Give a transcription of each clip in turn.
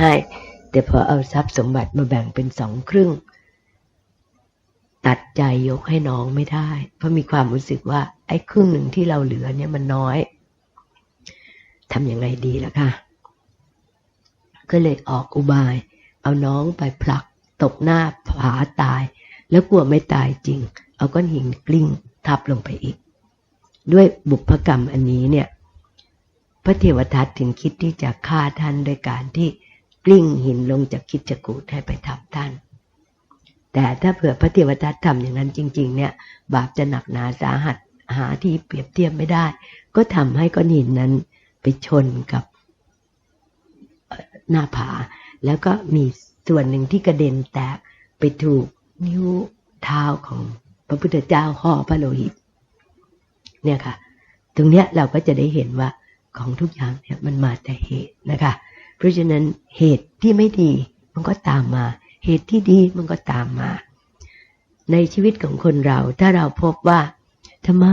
ให้ แต่พอเอาทรัพย์สมบัติมาแบ่งเป็นสองครึ่ง ตัดใจยกให้น้องไม่ได้ เพราะมีความรู้สึกว่า ไอ้ครึ่งหนึ่งที่เราเหลือเนี่ยมันน้อยทำยังไงดีล่ะคะก็เลยออกอุบาย เอาน้องไปผลัก ตกหน้าผาตาย แล้วกลัวไม่ตายจริง เอาก้อนหินกลิ้งทับลงไปอีก ด้วยบุพกรรมอันนี้เนี่ย พระเทวทัตถึงคิดที่จะฆ่าท่านโดยการที่ กลิ้งหินลงจากคิดจกูดให้ไปทับท่าน แต่ถ้าเผื่อพระเทวทัตทำอย่างนั้นจริง ๆ เนี่ย บาปจะหนักหนาสาหัสหาที่เปรียบเทียบไม่ได้ ก็ทำให้ก้อนหินนั้นไปชนกับหน้าผา แล้วก็มีส่วนหนึ่งที่กระเด็นแตกไปถูกนิ้วเท้าของพระพุทธเจ้าห่อพระโลหิต เนี่ยค่ะ ตรงเนี้ยเราก็จะได้เห็นว่าของทุกอย่างเนี่ยมันมาแต่เหตุนะคะ เพราะฉะนั้นเหตุที่ไม่ดีมันก็ตามมา เหตุที่ดีมันก็ตามมา ในชีวิตของคนเรา ถ้าเราพบว่าทำไม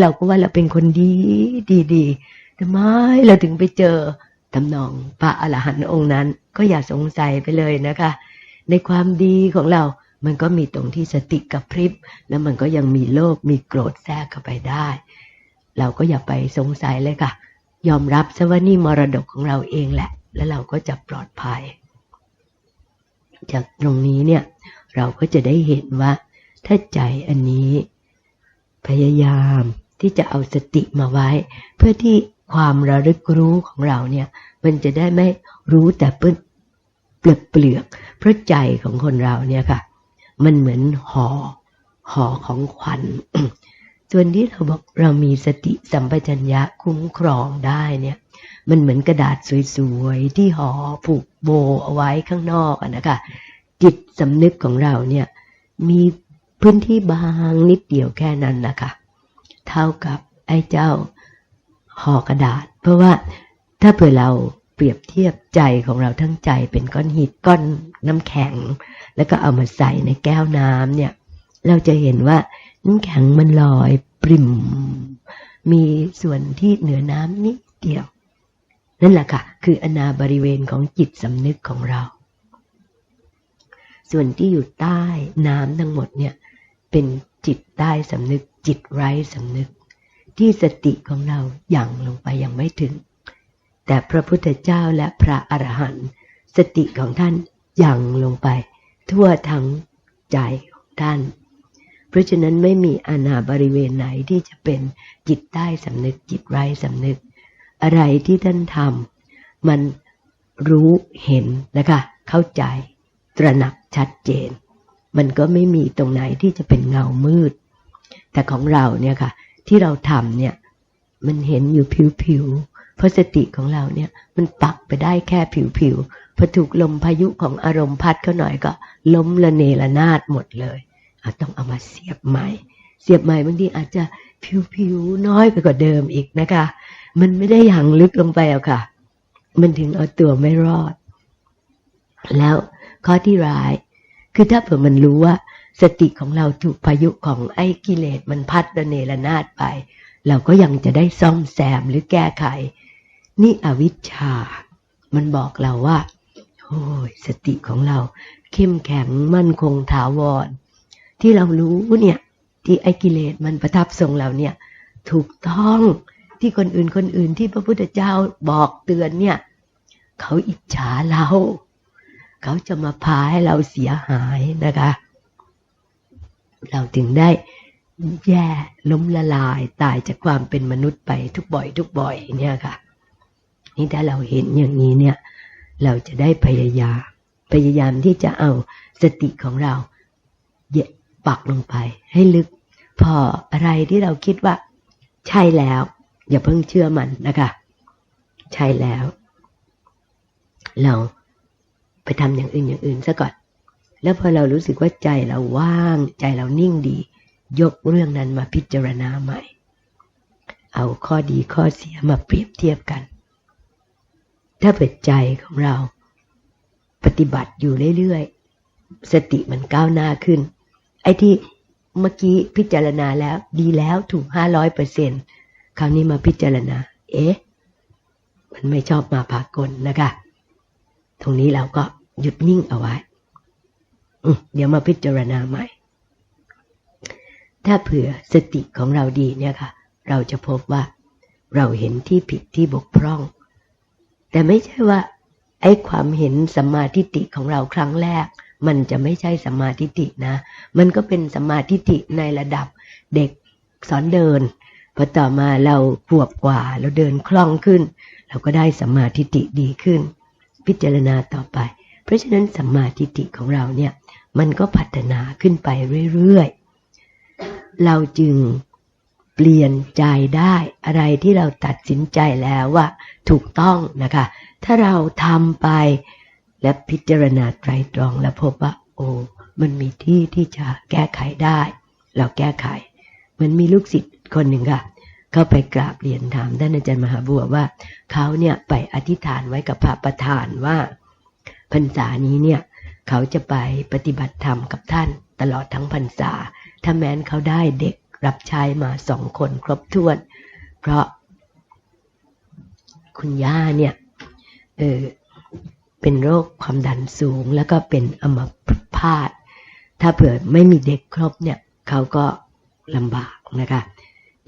เราก็ว่าเราเป็นคนดีดีดีทำไมเราถึงไปเจอทำนองพระอรหันต์องค์นั้น ก็อย่าสงสัยไปเลยนะคะ ในความดีของเรา มันก็มีตรงที่สติกับพริบ แล้วมันก็ยังมีโลภมีโกรธแทรกเข้าไปได้ เราก็อย่าไปสงสัยเลยค่ะ ยอมรับซะว่านี่มรดกของเราเองแหละ แล้วเราก็จะปลอดภัย จากตรงนี้เนี่ยเราก็จะได้เห็นว่า ถ้าใจอันนี้ พยายามที่จะเอาสติมาไว้ เพื่อที่ความระลึกรู้ของเราเนี่ย มันจะได้ไม่รู้แต่เปลือกเปลือกเพราะใจของคนเราเนี่ยค่ะ มันเหมือนห่อห่อของขวัญส่วนที่เราบอกเรามีสติสัมปชัญญะคุ้มครองได้เนี่ย มันเหมือนกระดาษสวยๆ ที่ห่อผูกโบเอาไว้ข้างนอกอะนะคะ จิตสำนึกของเราเนี่ย มีพื้นที่บางนิดเดียวแค่นั้นนะคะเท่ากับไอ้เจ้าห่อกระดาษ เพราะว่าถ้าเผื่อเราเปรียบเทียบใจของเราทั้งใจเป็นก้อนหินก้อนน้ำแข็ง แล้วก็เอามาใส่ในแก้วน้ำเนี่ย เราจะเห็นว่าน้ำแข็งมันลอยปริม มีส่วนที่เหนือน้ำนิดเดียว นั่นแหละค่ะ คืออนาบริเวณของจิตสำนึกของเรา ส่วนที่อยู่ใต้น้ำทั้งหมดเนี่ย เป็นจิตใต้สำนึก จิตไร้สำนึก ที่สติของเราหยัางลงไปยังไม่ถึง แต่พระพุทธเจ้าและพระอรหันต์สติของท่านหยั่งลงไป ทั่วทั้งใจของท่าน เพราะฉะนั้นไม่มีอาณาบริเวณไหนที่จะเป็นจิตใต้สำนึกจิตไร้สำนึก อะไรที่ท่านทำมันรู้เห็นนะคะ เข้าใจ ตระหนักชัดเจน มันก็ไม่มีตรงไหนที่จะเป็นเงามืด แต่ของเราเนี่ยค่ะ ที่เราทำเนี่ย มันเห็นอยู่ผิวๆเพราะสติของเราเนี่ย มันปักไปได้แค่ผิวๆพอถูกลมพายุของอารมณ์พัดเขาหน่อยก็ ล้มละเนระนาดหมดเลยเอาต้องเอามาเสียบใหม่ เสียบใหม่บางทีอาจจะผิวๆน้อยไปกว่าเดิมอีกนะคะ มันไม่ได้อย่างลึกลงไปอะค่ะ มันถึงเอาตัวไม่รอด แล้วข้อที่ร้าย คือถ้าเผื่อมันรู้ว่า สติของเราถูกพายุของไอ้กิเลสมันพัดระเนระนาดไป เราก็ยังจะได้ซ่อมแซมหรือแก้ไข นี่อวิชชา มันบอกเราว่าโอ้ยสติของเรา เข้มแข็งมั่นคงถาวร ที่เรารู้เนี่ย ที่ไอ้กิเลสมันประทับทรงเราเนี่ย ถูกต้อง ที่คนอื่นคนอื่นที่พระพุทธเจ้าบอกเตือนเนี่ย เขาอิจฉาเรา เขาจะมาพาให้เราเสียหายนะคะ เราถึงได้แย่ล้มละลายตายจากความเป็นมนุษย์ไปทุกบ่อย ทุกบ่อยเนี่ยค่ะ นี่ถ้าเราเห็นอย่างนี้เนี่ย เราจะได้พยายามพยายามที่จะเอาสติของเราเยปักลงไปให้ลึก พออะไรที่เราคิดว่า ใช่แล้ว อย่าเพิ่งเชื่อมันนะคะ ใช่แล้ว เราไปทำอย่างอื่นอย่างอื่นซะก่อน แล้วพอเรารู้สึกว่าใจเราว่าง ใจเรานิ่งดี ยกเรื่องนั้นมาพิจารณาใหม่ เอาข้อดีข้อเสียมาเปรียบเทียบกัน ถ้าเปิดใจของเรา ปฏิบัติอยู่เรื่อยๆ สติมันก้าวหน้าขึ้น ไอ้ที่เมื่อกี้พิจารณาแล้วดีแล้วถูกห้าร้อยเปอร์เซ็นต์ คราวนี้มาพิจารณา เอ๊ะ มันไม่ชอบมาพากลนะคะ ตรงนี้เราก็หยุดนิ่งเอาไว้ เดี๋ยวมาพิจารณาใหม่ ถ้าเผื่อสติของเราดีเนี่ยค่ะ เราจะพบว่าเราเห็นที่ผิดที่บกพร่อง แต่ไม่ใช่ว่า ไอ้ความเห็นสัมมาทิฏฐิของเราครั้งแรก มันจะไม่ใช่สัมมาทิฏฐินะ มันก็เป็นสัมมาทิฏฐิในระดับเด็กสอนเดิน พอต่อมาเราขวบกว่าเราเดินคล่องขึ้น เราก็ได้สัมมาทิฏฐิดีขึ้น พิจารณาต่อไป เพราะฉะนั้นสัมมาทิฏฐิของเราเนี่ยมันก็พัฒนาขึ้นไปเรื่อยๆ เราจึงเปลี่ยนใจได้อะไรที่เราตัดสินใจแล้วว่าถูกต้องนะคะ ถ้าเราทำไปและพิจารณาไตรตรองแล้วพบว่า โอ้มันมีที่ที่จะแก้ไขได้ เราแก้ไข มันมีลูกศิษย์คนหนึ่งค่ะ เข้าไปกราบเรียนถามท่านอาจารย์มหาบัวว่าเขาเนี่ยไปอธิษฐานไว้กับพระประธานว่าพรรษานี้เนี่ยเขาจะไปปฏิบัติธรรมกับท่านตลอดทั้งพรรษา ถ้าแม้นเขาได้เด็กรับใช้มาสองคนครบถ้วน เพราะ คุณย่าเนี่ยเออเป็นโรคความดันสูงแล้วก็เป็นอัมพาตถ้าเผื่อไม่มีเด็กครบเนี่ย เขาก็ ลำบากนะคะ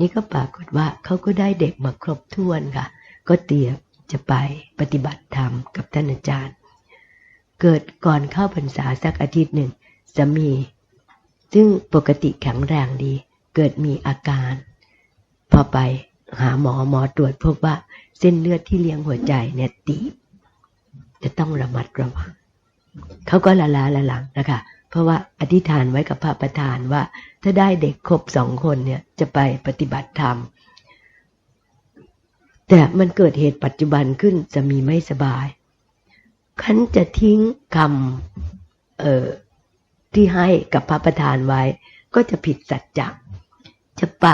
นี่ก็ปรากฏว่าเขาก็ได้เด็กมาครบถ้วนค่ะ ก็เตรียมจะไปปฏิบัติธรรมกับท่านอาจารย์ เกิดก่อนเข้าพรรษาสักอาทิตย์หนึ่งจะมี ซึ่งปกติแข็งแรงดี เกิดมีอาการ พอไปหาหมอหมอตรวจพบว่าเส้นเลือดที่เลี้ยงหัวใจเนี่ยตีบจะต้องระมัดระวังเขาก็ละลาละหลังนะคะ เพราะว่าอธิษฐานไว้กับพระประธานว่า ถ้าได้เด็กครบสองคนเนี่ยจะไปปฏิบัติธรรม แต่มันเกิดเหตุปัจจุบันขึ้นจะมีไม่สบาย ขันจะทิ้งคำเอ่อที่ให้กับพระประธานไว้ ก็จะผิดสัจจะจะไป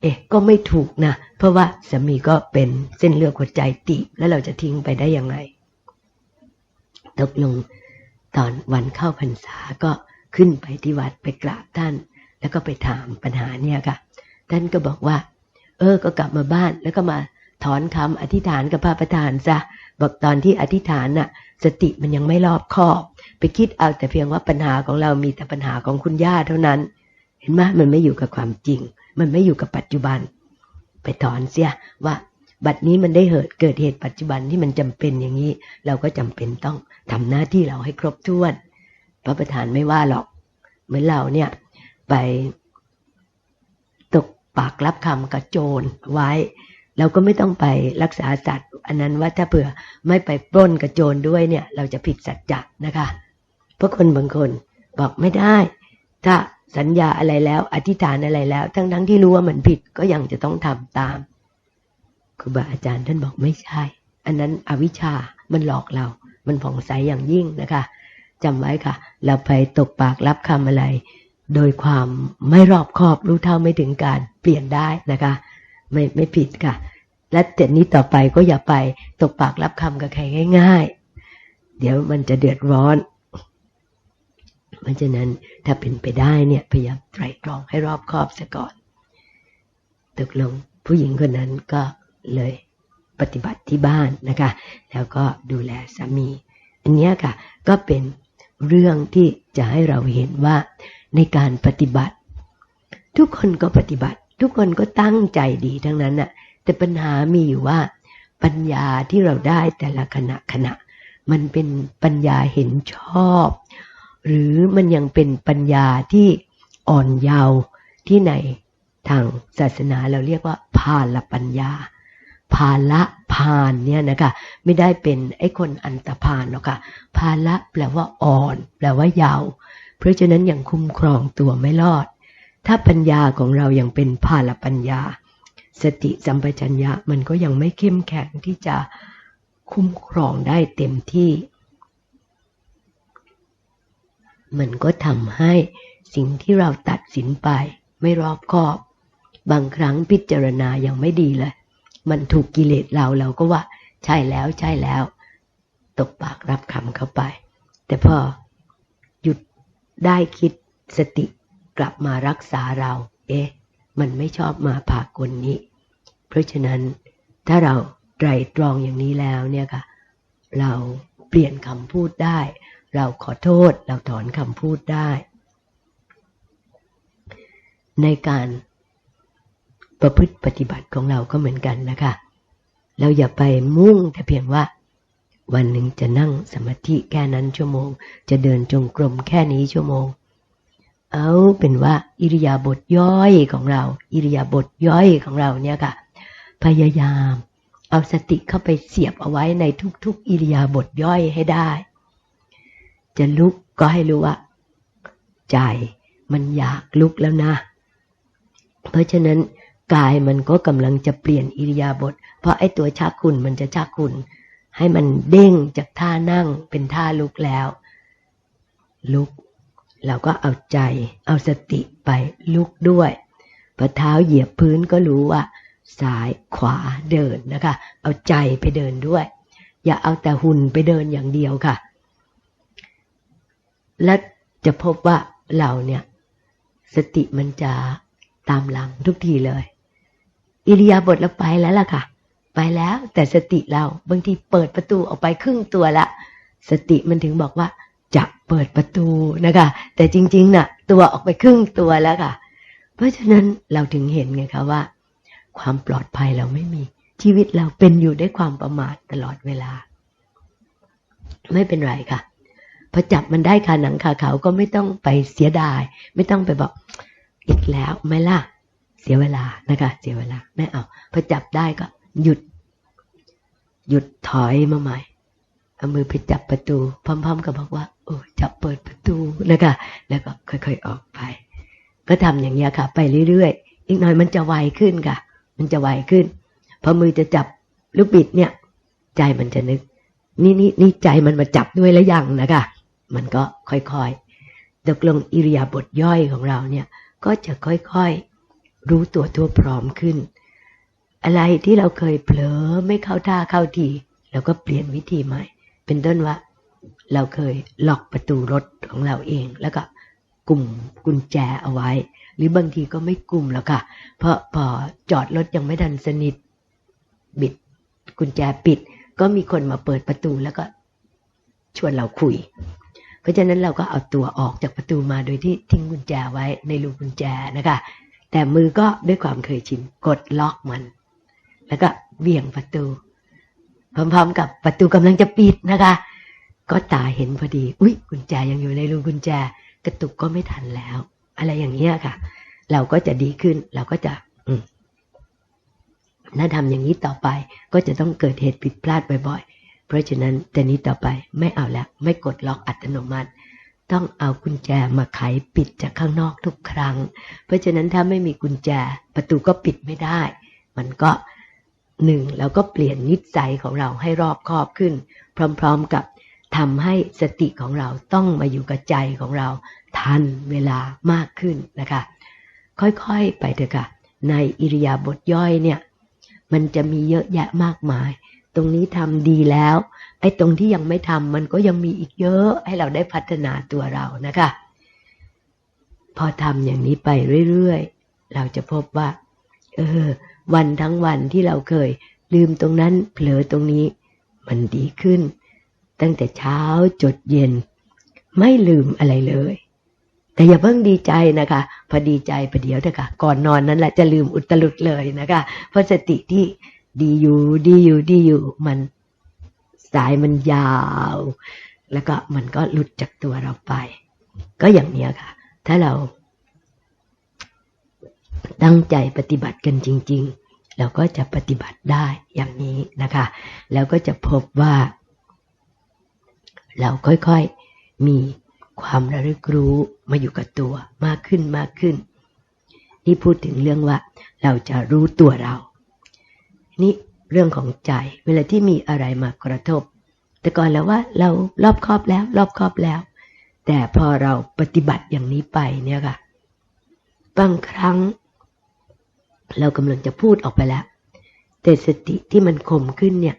เอ๊ะก็ไม่ถูกนะ เพราะว่าสามีก็เป็นเส้นเลือดหัวใจตีบแล้วเราจะทิ้งไปได้ยังไงตกลง ตอนวันเข้าพรรษาก็ขึ้นไปที่วัดไปกราบท่าน แล้วก็ไปถามปัญหาเนี่ยค่ะ ท่านก็บอกว่า เออ ก็กลับมาบ้านแล้วก็มาถอนคำอธิษฐานกับพระประธานซะบอกตอนที่อธิษฐานน่ะ สติมันยังไม่รอบคอบ ไปคิดเอาแต่เพียงว่าปัญหาของเรามีแต่ปัญหาของคุณย่าเท่านั้น เห็นไหมมันไม่อยู่กับความจริง มันไม่อยู่กับปัจจุบัน ไปถอนเสียว่า บัดนี้มันได้เกิดเกิดเหตุปัจจุบันที่มันจำเป็นอย่างนี้ เราก็จำเป็นต้องทำหน้าที่เราให้ครบถ้วน พระประธานไม่ว่าหรอก เหมือนเราเนี่ยไปตกปากรับคำกระโจนไว้ เราก็ไม่ต้องไปรักษาสัตว์ อันนั้นว่าถ้าเผื่อไม่ไปปล้นกระโจนด้วยเนี่ย เราจะผิดสัจจะนะคะเพราะคนบางคนบอกไม่ได้ ถ้าสัญญาอะไรแล้ว อธิษฐานอะไรแล้ว ทั้งทั้งที่รู้ว่ามันผิดก็ยังจะต้องทำตาม ครูบาอาจารย์ท่านบอกไม่ใช่ อันนั้นอวิชชา มันหลอกเรา มันผ่องใสอย่างยิ่งนะคะจำไว้ค่ะ เราไปตกปากรับคำอะไร โดยความไม่รอบคอบรู้เท่าไม่ถึงการเปลี่ยนได้นะคะ ไม่ไม่ผิดค่ะ และเจ็ดนี้ต่อไปก็อย่าไปตกปากรับคำกับใครง่าย ๆ เดี๋ยวมันจะเดือดร้อนเพราะฉะนั้นถ้าเป็นไปได้เนี่ยพยายามไตรตรองให้รอบคอบซะก่อนตกลงผู้หญิงคนนั้นก็ เลยปฏิบัติที่บ้านนะคะ แล้วก็ดูแลสามี อันนี้ค่ะก็เป็นเรื่องที่จะให้เราเห็นว่าในการปฏิบัติ ทุกคนก็ปฏิบัติ ทุกคนก็ตั้งใจดีทั้งนั้นน่ะแต่ปัญหามีอยู่ว่า ปัญญาที่เราได้แต่ละขณะขณะ มันเป็นปัญญาเห็นชอบ หรือมันยังเป็นปัญญาที่อ่อนเยาว์ที่ในทางศาสนาเราเรียกว่าพาลปัญญา ภาละพานเนี่ยนะคะไม่ได้เป็นไอ้คนอันตพานหรอกค่ะภาละแปลว่าอ่อน แปลว่ายาว เพราะฉะนั้นยังคุ้มครองตัวไม่รอด ถ้าปัญญาของเรายัางเป็นภาลปัญญา สติสัมปชัญญะมันก็ยังไม่เข้มแข็งที่จะคุ้มครองได้เต็มที่ มันก็ทำให้สิ่งที่เราตัดสินไปไม่รอบคอบ บางครั้งพิจารณายังไม่ดีเลย มันถูกกิเลสเราเราก็ว่า ใช่แล้วใช่แล้ว ตกปากรับคำเข้าไป แต่พอหยุดได้คิดสติกลับมารักษาเรา เอ๊ะ มันไม่ชอบมาผากลนี้ เพราะฉะนั้นถ้าเราไตรตรองอย่างนี้แล้วเนี่ยค่ะ เราพปลี่ยนคำพูดได้ เราขอโทษเราถอนคำพูดได้ ในการ ประพฤติปฏิบัติของเราก็เหมือนกันนะคะ เราอย่าไปมุ่งแต่เพียงว่า วันหนึ่งจะนั่งสมาธิแค่นั้นชั่วโมง จะเดินจงกรมแค่นี้ชั่วโมง เอาเป็นว่าอิริยาบถย่อยของเรา อิริยาบถย่อยของเราเนี่ยค่ะ พยายาม เอาสติเข้าไปเสียบเอาไว้ในทุก ๆ อิริยาบถย่อยให้ได้ จะลุกก็ให้รู้ว่า ใจมันอยากลุกแล้วนะ เพราะฉะนั้น กายมันก็กำลังจะเปลี่ยนอิริยาบถเพราะไอ้ตัวชักคุณมันจะชักคุณ ให้มันเด้งจากท่านั่งเป็นท่าลุกแล้ว ลุก เราก็เอาใจ เอาสติไปลุกด้วยพอเท้าเหยียบพื้นก็รู้ว่าซ้ายขวาเดินนะคะ เอาใจไปเดินด้วย อย่าเอาแต่หุ่นไปเดินอย่างเดียวค่ะ และจะพบว่าเราเนี่ย สติมันจะตามหลังทุกทีเลย อิริยาบถเราไปแล้วล่ะค่ะ ไปแล้วแต่สติเราบางทีเปิดประตูออกไปครึ่งตัวละ สติมันถึงบอกว่า จะเปิดประตูนะคะ แต่จริงๆน่ะ ตัวออกไปครึ่งตัวแล้วค่ะ เพราะฉะนั้นเราถึงเห็นไงคะว่า ความปลอดภัยเราไม่มี ชีวิตเราเป็นอยู่ด้วยความประมาทตลอดเวลา ไม่เป็นไรค่ะพอจับมันได้คาหนังคาเขาก็ไม่ต้องไปเสียดาย ไม่ต้องไปบอกอีกแล้วไม่ล่ะ เสียเวลานะคะ เสียเวลาไม่เอาพอจับได้ก็ หยุด หยุดถอยมาใหม่เอามือไปจับประตู พร้อม ๆ กับบอกว่า โอ้จับเปิดประตูนะคะ แล้วก็ค่อยๆออกไป ก็ทำอย่างนี้ค่ะ ไปเรื่อยๆอีกหน่อยมันจะไวขึ้นค่ะ มันจะไวขึ้นพอมือจะจับลูกบิดเนี่ย ใจมันจะนึก นี่นี่นี่ใจมันมาจับด้วยแล้วยังนะคะมันก็ค่อยๆตกลงอิริยาบถย่อยของเราเนี่ย ก็จะค่อยๆ รู้ตัวทั่วพร้อมขึ้น อะไรที่เราเคยเผลอไม่เข้าท่าเข้าทีเราก็เปลี่ยนวิธีใหม่ เป็นต้นว่า เราเคยล็อกประตูรถของเราเอง แล้วก็กลุ่มกุญแจเอาไว้ หรือบางทีก็ไม่กลุ่มแล้วค่ะ เพราะพอจอดรถยังไม่ทันสนิท บิดกุญแจปิด ก็มีคนมาเปิดประตูแล้วก็ชวนเราคุย เพราะฉะนั้นเราก็เอาตัวออกจากประตูมาโดยที่ทิ้งกุญแจไว้ในรูกุญแจนะคะ แต่มือก็ด้วยความเคยชินกดล็อกมัน แล้วก็เบี่ยงประตู พร้อมๆ กับประตูกำลังจะปิดนะคะ ก็ตาเห็นพอดี อุ๊ย กุญแจยังอยู่ในรูกุญแจ กระตุกก็ไม่ทันแล้ว อะไรอย่างเงี้ยค่ะ เราก็จะดีขึ้น เราก็จะ อืมถ้าทำอย่างนี้ต่อไปก็จะต้องเกิดเหตุผิดพลาดบ่อยๆ เพราะฉะนั้นแต่นี้ต่อไปไม่เอาแล้ว ไม่กดล็อกอัตโนมัติ ต้องเอากุญแจมาไขปิดจากข้างนอกทุกครั้ง เพราะฉะนั้นถ้าไม่มีกุญแจประตูก็ปิดไม่ได้ มันก็หนึ่งเราก็เปลี่ยนนิสัยของเราให้รอบคอบขึ้น พร้อมๆกับทำให้สติของเราต้องมาอยู่กับใจของเราทันเวลามากขึ้นนะคะ ค่อยๆไปเถอะค่ะ ในอิริยาบถย่อยเนี่ย มันจะมีเยอะแยะมากมาย ตรงนี้ทำดีแล้วไอ้ตรงที่ยังไม่ทำมันก็ยังมีอีกเยอะให้เราได้พัฒนาตัวเรานะคะ พอทำอย่างนี้ไปเรื่อยๆ เราจะพบว่า เออ วันทั้งวันที่เราเคย ลืมตรงนั้นเผลอตรงนี้ มันดีขึ้น ตั้งแต่เช้าจดเย็น ไม่ลืมอะไรเลย แต่อย่าเพิ่งดีใจนะคะ พอดีใจประเดี๋ยวเถอะค่ะก่อนนอนนั้นแหละจะลืมอุตลุดเลยนะคะเพราะสติที่ ดีอยู่ดีอยู่ดีอยู่ มันสายมันยาว แล้วก็มันก็หลุดจากตัวเราไป ก็อย่างนี้ค่ะ ถ้าเรา ตั้งใจปฏิบัติกันจริง ๆ เราก็จะปฏิบัติได้อย่างนี้นะคะ แล้วก็จะพบว่า เราค่อยๆมีความระลึกรู้มาอยู่กับตัวมากขึ้นมากขึ้นนี่พูดถึงเรื่องว่า เราจะรู้ตัวเรา นี่เรื่องของใจเวลาที่มีอะไรมากระทบ แต่ก่อนแล้วว่าเรารอบครอบแล้ว รอบครอบแล้ว แต่พอเราปฏิบัติอย่างนี้ไปเนี่ยค่ะบางครั้ง เรากำลังจะพูดออกไปแล้ว แต่สติที่มันคมขึ้นเนี่ย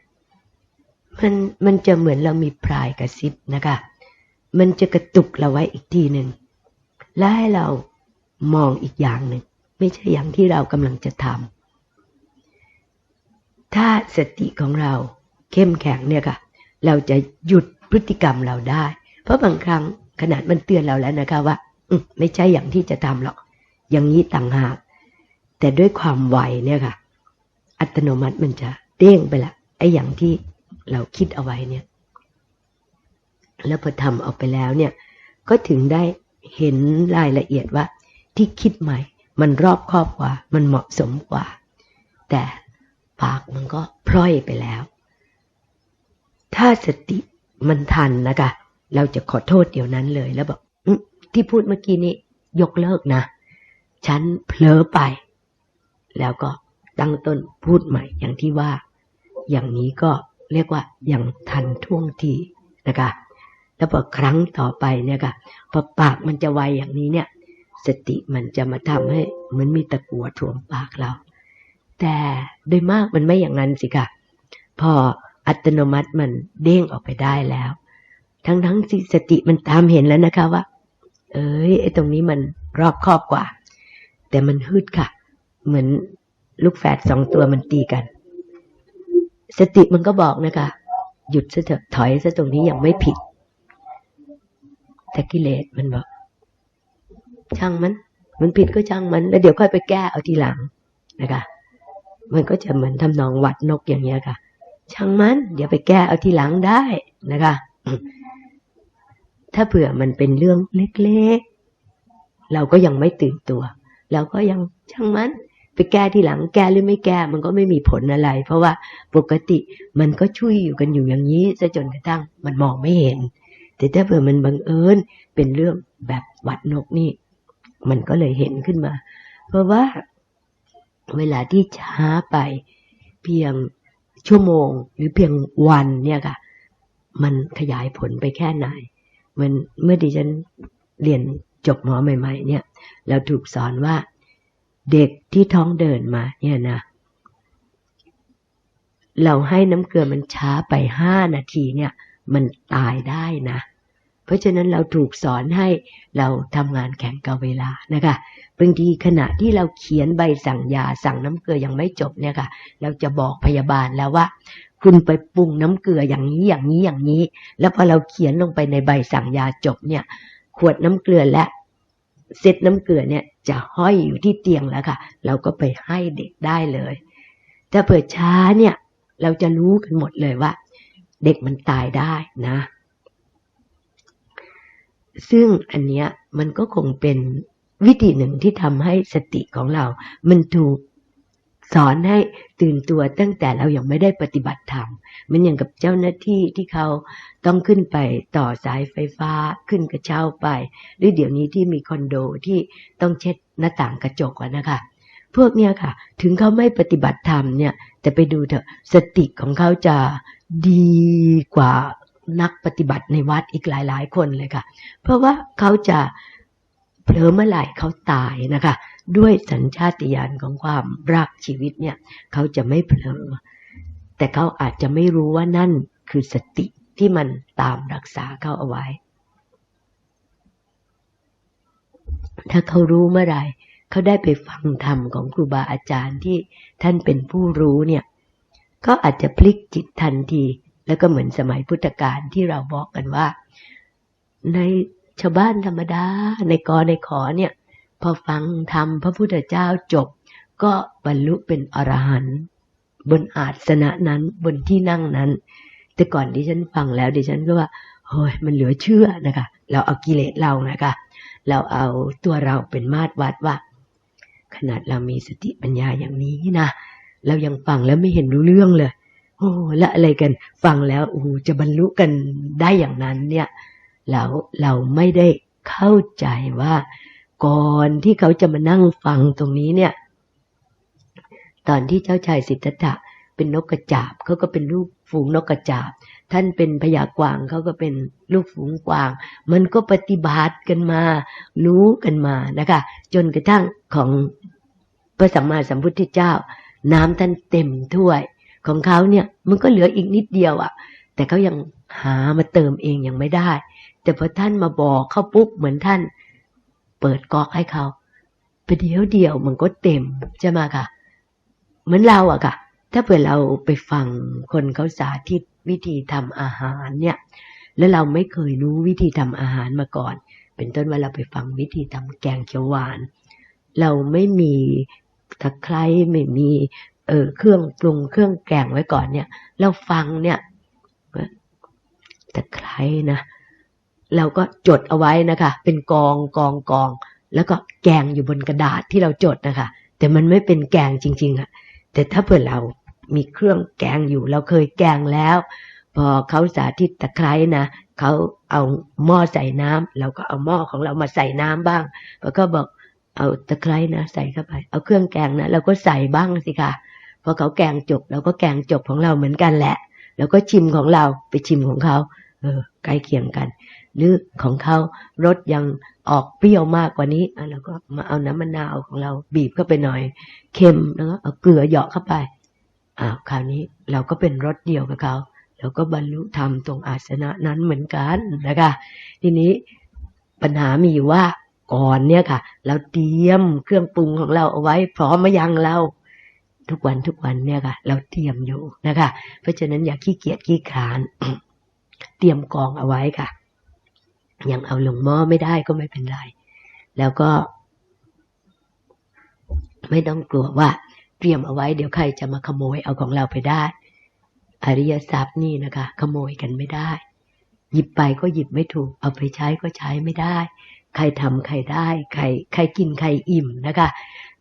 มันมันจะเหมือนเรามีพรายกระซิบนะคะ มันจะกระตุกเราไว้อีกทีหนึ่งและให้เรามองอีกอย่างหนึ่งไม่ใช่อย่างที่เรากำลังจะทำ ถ้าสติของเราเข้มแข็งเนี่ยค่ะ เราจะหยุดพฤติกรรมเราได้ เพราะบางครั้งขนาดมันเตือนเราแล้วนะคะว่าอืไม่ใช่อย่างที่จะทำหรอก อย่างนี้ต่างหาก แต่ด้วยความไวเนี่ยค่ะ อัตโนมัติมันจะเด้งไปละไอ้อย่างที่เราคิดเอาไว้เนี่ย แล้วพอทำออกไปแล้วเนี่ย ก็ถึงได้เห็นรายละเอียดว่า ที่คิดใหม่ มันรอบครอบกว่า มันเหมาะสมกว่า แต่ ปากมันก็พร่อยไปแล้ว ถ้าสติมันทันนะคะเราจะขอโทษเดี๋ยวนั้นเลยแล้วบอกที่พูดเมื่อกี้นี้ยกเลิกนะ ฉันเผลอไป แล้วก็ตั้งต้นพูดใหม่อย่างที่ว่า อย่างนี้ก็เรียกว่าอย่างทันท่วงทีนะคะแล้วพอครั้งต่อไปเนี่ยค่ะพอปากมันจะไวอย่างนี้เนี่ย สติมันจะมาทำให้เหมือนมีตะกัวถ่วงปากเรา แต่โดยมากมันไม่อย่างนั้นสิค่ะพออัตโนมัติมันเด้งออกไปได้แล้ว ทั้งทั้งสติมันตามเห็นแล้วนะคะว่า เอ้ยไอ้ตรงนี้มันรอบครอบกว่า แต่มันฮึดค่ะ เหมือนลูกแฝดสองตัวมันตีกัน สติมันก็บอกนะคะ หยุดซะเถอะถอยซะตรงนี้ยังไม่ผิด แต่กิเลสมันบอก ช่างมัน มันผิดก็ช่างมัน แล้วเดี๋ยวค่อยไปแก้เอาทีหลังนะคะ มันก็จะเหมือนทำนองวัดนกอย่างเงี้ยค่ะ ช่างมัน เดี๋ยวไปแก้เอาทีหลังได้นะคะ ถ้าเผื่อมันเป็นเรื่องเล็กๆ เราก็ยังไม่ตื่นตัว เราก็ยังช่างมันไปแก้ทีหลังแก้หรือไม่แก้มันก็ไม่มีผลอะไร เพราะว่าปกติมันก็ช่วยอยู่กันอยู่อย่างนี้ซะจนกระทั่งมันมองไม่เห็น แต่ถ้าเผื่อมันบังเอิญเป็นเรื่องแบบวัดนกนี่ มันก็เลยเห็นขึ้นมา เพราะว่า เวลาที่ช้าไปเพียงชั่วโมงหรือเพียงวันเนี่ยค่ะ มันขยายผลไปแค่ไหนมันเมื่อดิฉันเรียนจบหมอใหม่ ๆ เนี่ย เราถูกสอนว่าเด็กที่ท้องเดินมา เนี่ยนะเราให้น้ำเกลือมันช้าไปห้านาทีเนี่ย มันตายได้นะ เพราะฉะนั้นเราถูกสอนให้เราทำงานแข่งกับเวลานะคะ บางทีขณะที่เราเขียนใบสั่งยาสั่งน้ำเกลือยังไม่จบเนี่ยค่ะ เราจะบอกพยาบาลแล้วว่า คุณไปปรุงน้ำเกลืออย่างนี้อย่างนี้อย่างนี้ แล้วพอเราเขียนลงไปในใบสั่งยาจบเนี่ย ขวดน้ำเกลือและเซตน้ำเกลือเนี่ยจะห้อยอยู่ที่เตียงแล้วค่ะ เราก็ไปให้เด็กได้เลย ถ้าเปิดช้าเนี่ย เราจะรู้กันหมดเลยว่า เด็กมันตายได้นะ ซึ่งอันเนี้ยมันก็คงเป็น วิธีหนึ่งที่ทำให้สติของเรา มันถูกสอนให้ตื่นตัวตั้งแต่เรายัางไม่ได้ปฏิบัติธรรม มันอย่างกับเจ้าหน้าที่ที่เขาต้องขึ้นไปต่อสายไฟฟ้าขึ้นกระเช้าไป หรือเดี๋ยวนี้ที่มีคอนโดที่ต้องเช็ดหน้าต่างกระจกอะนะคะ พวกเนี้ยค่ะ ถึงเขาไม่ปฏิบัติธรรมเนี่ย แต่ไปดูเถอะสติของเขาจะดีกว่านักปฏิบัติในวัดอีกหลาย ๆ คนเลยค่ะ เพราะว่าเขาจะ เผลอเมื่อไหร่เขาตายนะคะ ด้วยสัญชาตญาณของความรักชีวิตเนี่ย เขาจะไม่เผลอ แต่เขาอาจจะไม่รู้ว่านั่นคือสติที่มันตามรักษาเขาเอาไว้ ถ้าเขารู้เมื่อไหร่เขาได้ไปฟังธรรมของครูบาอาจารย์ที่ท่านเป็นผู้รู้เนี่ย ก็อาจจะพลิกจิตทันที แล้วก็เหมือนสมัยพุทธกาลที่เราบอกกันว่า ใน ชาวบ้านธรรมดาในกอในขอเนี่ย พอฟังธรรมพระพุทธเจ้าจบ ก็บรรลุเป็นอรหันต์บนอาสนะนั้นบนที่นั่งนั้น แต่ก่อนดิฉันฟังแล้วดิฉันก็ว่าโอ้ยมันเหลือเชื่อนะคะ เราเอากิเลสเรานะคะ เราเอาตัวเราเป็นมาตรวัดว่า ขนาดเรามีสติปัญญาอย่างนี้นะเรายังฟังแล้วไม่เห็นรู้เรื่องเลย โอ้และอะไรกัน ฟังแล้วโอ้จะบรรลุกันได้อย่างนั้นเนี่ย เราเราไม่ได้เข้าใจว่า ก่อนที่เขาจะมานั่งฟังตรงนี้เนี่ย ตอนที่เจ้าชายสิทธัตถะเป็นนกกระจาบเขาก็เป็นลูกฝูงนกกระจาบ ท่านเป็นพญากวางเขาก็เป็นลูกฝูงกวาง มันก็ปฏิบัติกันมา รู้กันมานะคะ จนกระทั่งของพระสัมมาสัมพุทธเจ้า น้ำท่านเต็มถ้วย ของเขาเนี่ยมันก็เหลืออีกนิดเดียวอะ่ะ แต่เขายังหามาเติมเองยังไม่ได้ แต่พอท่านมาบอกเขาปุ๊บเหมือนท่าน เปิดก๊อกให้เขาไปเดี๋ยวเดียวมันก็เต็มใช่ไหมคะเหมือนเราอะค่ะ ถ้าเผื่อเราไปฟังคนเขาสาธิตวิธีทำอาหารเนี่ย แล้วเราไม่เคยรู้วิธีทำอาหารมาก่อน เป็นต้นว่าเราไปฟังวิธีทำแกงเขียวหวาน เราไม่มีตะไคร้ไม่มีเออเครื่องปรุงเครื่องแกงไว้ก่อนเนี่ย เราฟังเนี่ยตะไคร้นะ เราก็จดเอาไว้นะคะ เป็นกองกองกอง แล้วก็แกงอยู่บนกระดาษที่เราจดนะคะ แต่มันไม่เป็นแกงจริงๆอะแต่ถ้าเผื่อเรามีเครื่องแกงอยู่ เราเคยแกงแล้ว พอเขาสาธิตตะไคร้นะเขาเอาหม้อใส่น้ำเราก็เอาหม้อของเรามาใส่น้ำบ้างแล้วก็บอกเอาตะไคร้นะใส่เข้าไป เอาเครื่องแกงนะเราก็ใส่บ้างสิคะพอเขาแกงจบเราก็แกงจบของเราเหมือนกันแหละ แล้วก็ชิมของเราไปชิมของเขา เออใกล้เคียงกัน หรือของเขารสยังออกเปรี้ยวมากกว่านี้อะเราก็มาเอาน้ำมะนาวของเราบีบเข้าไปหน่อย เค็มแล้วก็เอาเกลือเหยาะเข้าไปอ้าวคราวนี้เราก็เป็นรสเดียวกับเขาเราก็บรรลุธรรมตรงอาสนะนั้นเหมือนกันนะคะทีนี้ปัญหามีอยู่ว่าก่อนเนี่ยค่ะ เราเตรียมเครื่องปรุงของเราเอาไว้พร้อมมายังเราทุกวันทุกวันเนี่ยค่ะ เราเตรียมอยู่นะคะ เพราะฉะนั้นอย่าขี้เกียจขี้คลาน เตรียมกองเอาไว้ค่ะ ยังเอาลงหม้อไม่ได้ก็ไม่เป็นไร แล้วก็ ไม่ต้องกลัวว่า เตรียมเอาไว้เดี๋ยวใครจะมาขโมยเอาของเราไปได้ อริยทรัพย์นี่นะคะ ขโมยกันไม่ได้ หยิบไปก็หยิบไม่ถูก เอาไปใช้ก็ใช้ไม่ได้ ใครทำใครได้ ใคร ใครกินใครอิ่มนะคะ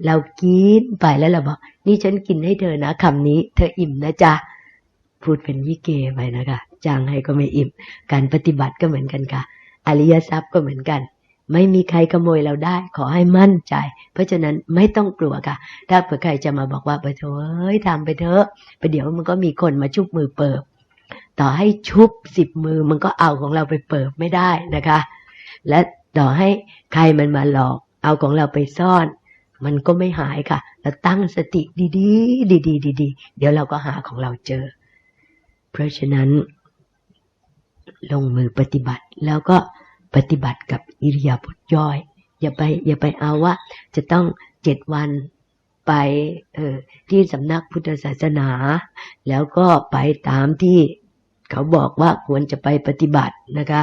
เรากินไปแล้วเราบอกนี่ฉันกินให้เธอนะคำนี้ เธออิ่มนะจ๊ะพูดเป็นวิเกไปนะคะจ้างให้ก็ไม่อิ่ม การปฏิบัติก็เหมือนกันค่ะ อริยทรัพย์ก็เหมือนกัน ไม่มีใครขโมยเราได้ ขอให้มั่นใจ เพราะฉะนั้นไม่ต้องกลัวค่ะ ถ้าเผื่อใครจะมาบอกว่าไปเถอะเอ้ยทำไปเถอะไปเดี๋ยวมันก็มีคนมาชุบมือเปิบ ต่อให้ชุบสิบมือมันก็เอาของเราไปเปิบไม่ได้นะคะ และต่อให้ใครมันมาหลอก เอาของเราไปซ่อน มันก็ไม่หายค่ะเราตั้งสติดีๆ ดีๆดีๆเดี๋ยวเราก็หาของเราเจอ เพราะฉะนั้น ลงมือปฏิบัติ แล้วก็ปฏิบัติกับอิริยาบถย่อย อย่าไปอย่าไปเอาว่า จะต้องเจ็ดวันไปเออที่สำนักพุทธศาสนา แล้วก็ไปตามที่เขาบอกว่าควรจะไปปฏิบัตินะคะ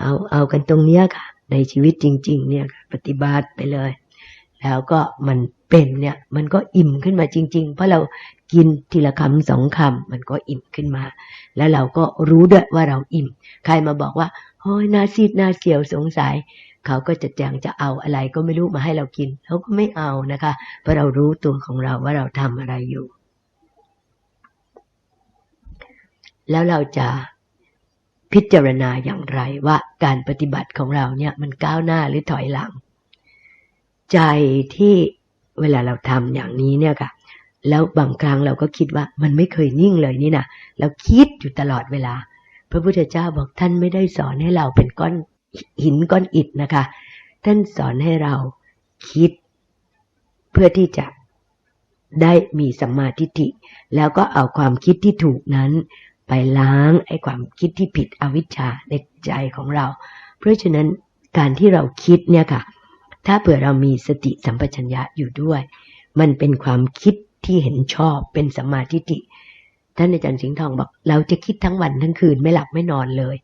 เอาเอากันตรงเนี้ยค่ะ ในชีวิตจริง ๆ เนี่ยปฏิบัติไปเลย แล้วก็มัน เป็นเนี่ยมันก็อิ่มขึ้นมาจริง ๆ เพราะเรากินทีละคำสองคำมันก็อิ่มขึ้นมา แล้วเราก็รู้ด้วยว่าเราอิ่ม ใครมาบอกว่าโอ้ยน่าซีดน่าเสียวสงสัย เขาก็จะแจงจะเอาอะไรก็ไม่รู้มาให้เรากินเราก็ไม่เอานะคะ เพราะเรารู้ตัวของเราว่าเราทำอะไรอยู่ แล้วเราจะพิจารณาอย่างไรว่าการปฏิบัติของเราเนี่ยมันก้าวหน้าหรือถอยหลัง ใจที่ เวลาเราทำอย่างนี้เนี่ยค่ะ แล้วบางครั้งเราก็คิดว่ามันไม่เคยนิ่งเลยนี่นะเราคิดอยู่ตลอดเวลา พระพุทธเจ้าบอกท่านไม่ได้สอนให้เราเป็นก้อนหินก้อนอิฐนะคะ ท่านสอนให้เราคิด เพื่อที่จะได้มีสัมมาทิฏฐิ แล้วก็เอาความคิดที่ถูกนั้น ไปล้างไอ้ความคิดที่ผิดอวิชชาในใจของเรา เพราะฉะนั้นการที่เราคิดเนี่ยค่ะ ถ้าเผื่อเรามีสติสัมปชัญญะอยู่ด้วย มันเป็นความคิดที่เห็นชอบเป็นสัมมาทิฏฐิท่านอาจารย์สิงห์ทองบอก เราจะคิดทั้งวันทั้งคืนไม่หลับไม่นอนเลย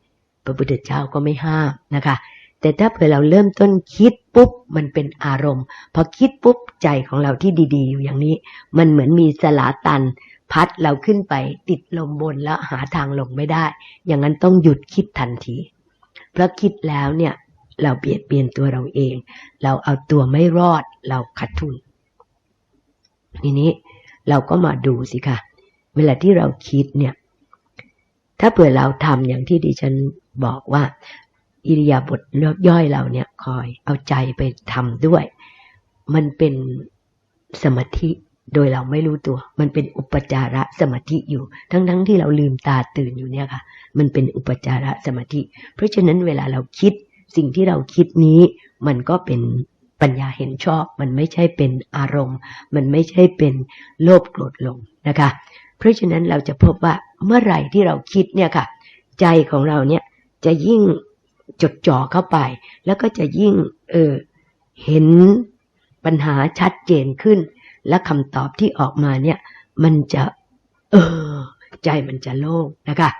พระพุทธเจ้าก็ไม่ห้ามนะคะ แต่ถ้าเผื่อเราเริ่มต้นคิดปุ๊บมันเป็นอารมณ์พอคิดปุ๊บใจของเราที่ดีๆ อยู่อย่างนี้ มันเหมือนมีสลาตัน พัดเราขึ้นไปติดลมบนแล้วหาทางลงไม่ได้ อย่างนั้นต้องหยุดคิดทันทีเพราะคิดแล้วเนี่ย เราเบียดเบียนตัวเราเอง เราเอาตัวไม่รอด เราขาดทุน ทีนี้เราก็มาดูสิค่ะ เวลาที่เราคิดเนี่ย ถ้าเผื่อเราทำอย่างที่ดิฉันบอกว่า อิริยาบถย่อยเราเนี่ย คอยเอาใจไปทำด้วย มันเป็นสมาธิโดยเราไม่รู้ตัว มันเป็นอุปจาระสมาธิอยู่ ทั้งๆทที่เราลืมตาตื่นอยู่เนี่ยค่ะ มันเป็นอุปจาระสมาธิ เพราะฉะนั้นเวลาเราคิด สิ่งที่เราคิดนี้มันก็เป็นปัญญาเห็นชอบ มันไม่ใช่เป็นอารมณ์ มันไม่ใช่เป็นโลภโกรธหลงนะคะ เพราะฉะนั้นเราจะพบว่าเมื่อไหร่ที่เราคิดเนี่ยค่ะ ใจของเราเนี่ยจะยิ่งจดจ่อเข้าไป แล้วก็จะยิ่งเออเห็นปัญหาชัดเจนขึ้น และคำตอบที่ออกมาเนี่ย มันจะ เออ ใจมันจะโล่งนะคะ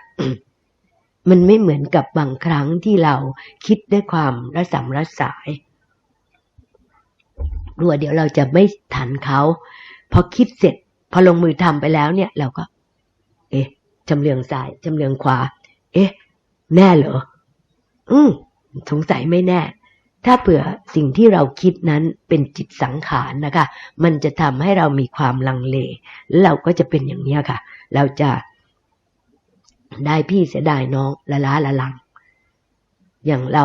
มันไม่เหมือนกับบางครั้งที่เราคิดด้วยความระสำระสายกลัวเดี๋ยวเราจะไม่ทันเขา พอคิดเสร็จ พอลงมือทำไปแล้วเนี่ย เราก็ เอ๊ะจำเรืองซ้ายจำเรืองขวา เอ๊ะ แน่เหรอ อืมสงสัยไม่แน่ ถ้าเผื่อสิ่งที่เราคิดนั้นเป็นจิตสังขารนะคะ มันจะทำให้เรามีความลังเลแล้วเราก็จะเป็นอย่างนี้ค่ะ เราจะ ได้พี่เสียดายน้องละล้าละลัง อย่างเรา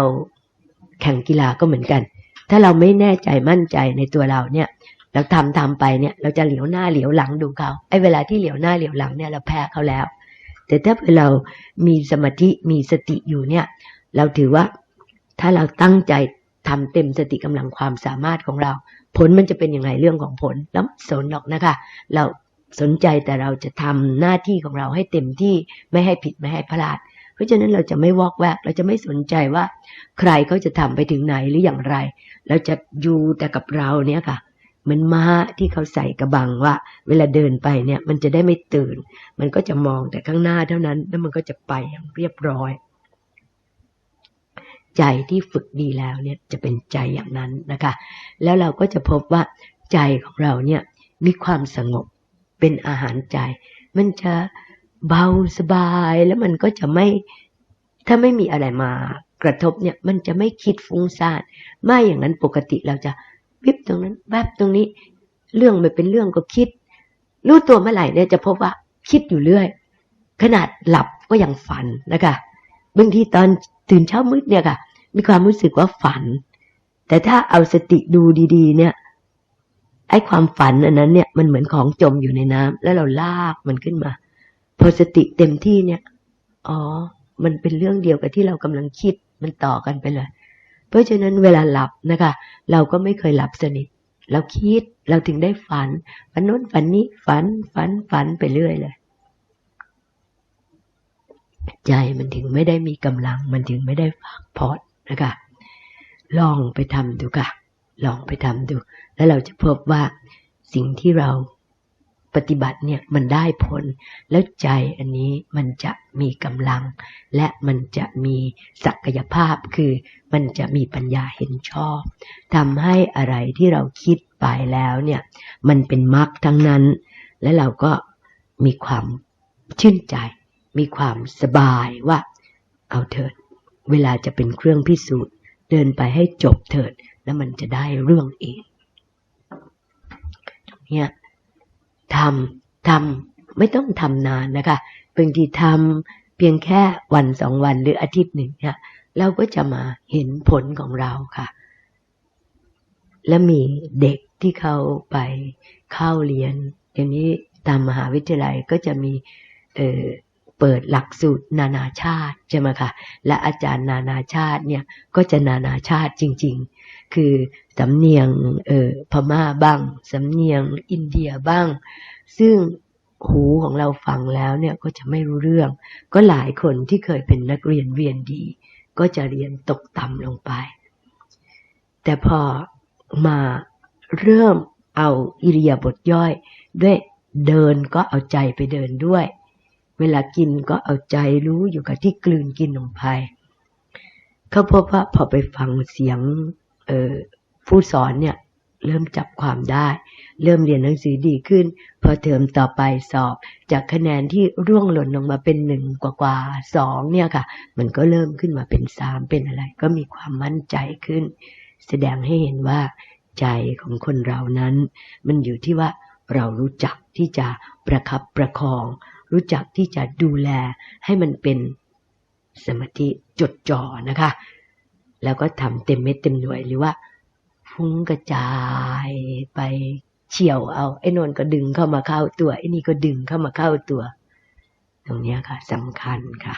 แข่งกีฬาก็เหมือนกัน ถ้าเราไม่แน่ใจมั่นใจในตัวเราเนี่ยเราทำทำไปเนี่ย เราจะเหลียวหน้าเหลียวหลังดูเขาไอ้เวลาที่เหลียวหน้าเหลียวหลังเนี่ยเราแพ้เขาแล้ว แต่ถ้าเรามีสมาธิมีสติอยู่เนี่ย เราถือว่าถ้าเราตั้งใจทำเต็มสติกำลังความสามารถของเรา ผลมันจะเป็นยังไงเรื่องของผลแล้วสนหรอกนะคะ เรา สนใจแต่เราจะทำหน้าที่ของเราให้เต็มที่ไม่ให้ผิดไม่ให้พลาด เพราะฉะนั้นเราจะไม่วอกแวกเราจะไม่สนใจว่า ใครเขาจะทำไปถึงไหนหรืออย่างไร เราจะอยู่แต่กับเราเนี่ยค่ะเหมือนม้าที่เขาใส่กระบังว่า เวลาเดินไปเนี่ยมันจะได้ไม่ตื่น มันก็จะมองแต่ข้างหน้าเท่านั้น แล้วมันก็จะไปอย่างเรียบร้อย ใจที่ฝึกดีแล้วเนี่ยจะเป็นใจอย่างนั้นนะคะ แล้วเราก็จะพบว่าใจของเราเนี่ยมีความสงบ เป็นอาหารใจ มันจะเบาสบายแล้วมันก็จะไม่ถ้าไม่มีอะไรมากระทบเนี่ยมันจะไม่คิดฟุ้งซ่านไม่อย่างนั้นปกติเราจะวิบตรงนั้นแวบตรงนี้ เรื่องไม่เป็นเรื่องก็คิด รู้ตัวเมื่อไหร่เนี่ยจะพบว่าคิดอยู่เรื่อย ขนาดหลับก็ยังฝันนะคะบางทีตอนตื่นเช้ามืดเนี่ยค่ะ มีความรู้สึกว่าฝัน แต่ถ้าเอาสติดูดี ๆ เนี่ย ไอ้ความฝันอันนั้นเนี่ยมันเหมือนของจมอยู่ในน้ำแล้วเราลากมันขึ้นมา พอสติเต็มที่เนี่ย อ๋อ มันเป็นเรื่องเดียวกับที่เรากำลังคิดมันต่อกันไปเลย เพราะฉะนั้นเวลาหลับนะคะ เราก็ไม่เคยหลับสนิท เราคิดเราถึงได้ฝันฝันโน้นฝันนี้ฝันฝันฝันไปเรื่อยเลย ใจมันถึงไม่ได้มีกำลัง มันถึงไม่ได้พักผ่อนนะคะ ลองไปทำดูค่ะ ลองไปทำดู แล้วเราจะพบว่าสิ่งที่เราปฏิบัติเนี่ยมันได้ผล แล้วใจอันนี้มันจะมีกำลัง และมันจะมีศักยภาพคือมันจะมีปัญญาเห็นชอบทำให้อะไรที่เราคิดไปแล้วเนี่ยมันเป็นมรรคทั้งนั้น และเราก็มีความชื่นใจ มีความสบายว่า เอาเถิด เวลาจะเป็นเครื่องพิสูจน์ เดินไปให้จบเถิด แล้วมันจะได้เรื่องเองเนี่ยทำทำไม่ต้องทำนานนะคะบางทีทำเพียงแค่วันสองวันหรืออาทิตย์หนึ่งเนี่ยเราก็จะมาเห็นผลของเราค่ะ และมีเด็กที่เขาไปเข้าเรียนอย่างนี้ตามมหาวิทยาลัยก็จะมีเเปิดหลักสูตรนานาชาติใช่ไหมคะและอาจารย์นานาชาติเนี่ยก็จะนานาชาติจริงๆ คือสำเนียงเออพม่าบ้าง สำเนียงอินเดียบ้าง ซึ่งหูของเราฟังแล้วเนี่ยก็จะไม่รู้เรื่อง ก็หลายคนที่เคยเป็นนักเรียนเรียนดี ก็จะเรียนตกต่ำลงไป แต่พอมาเริ่มเอาอิริยาบถย่อย ด้วยเดินก็เอาใจไปเดินด้วย เวลากินก็เอาใจรู้อยู่กับที่กลืนกินลงไปเขาพบว่าพอไปฟังเสียง ผู้สอนเนี่ยเริ่มจับความได้ เริ่มเรียนหนังสือดีขึ้น พอเทอมต่อไปสอบ จากคะแนนที่ร่วงหล่นลงมาเป็นหนึ่งกว่ากว่าสองเนี่ยค่ะ มันก็เริ่มขึ้นมาเป็นสามเป็นอะไร ก็มีความมั่นใจขึ้น แสดงให้เห็นว่า ใจของคนเรานั้น มันอยู่ที่ว่าเรารู้จักที่จะประคับประคอง รู้จักที่จะดูแลให้มันเป็นสมาธิจดจ่อนะคะ แล้วก็ทำเต็มเม็ดเต็มหน่วยหรือว่า ฟุ้งกระจายไปเฉียวเอา ไอ้นนก็ดึงเข้ามาเข้าตัว ไอ้นี่ก็ดึงเข้ามาเข้าตัว ตรงนี้ค่ะสำคัญค่ะ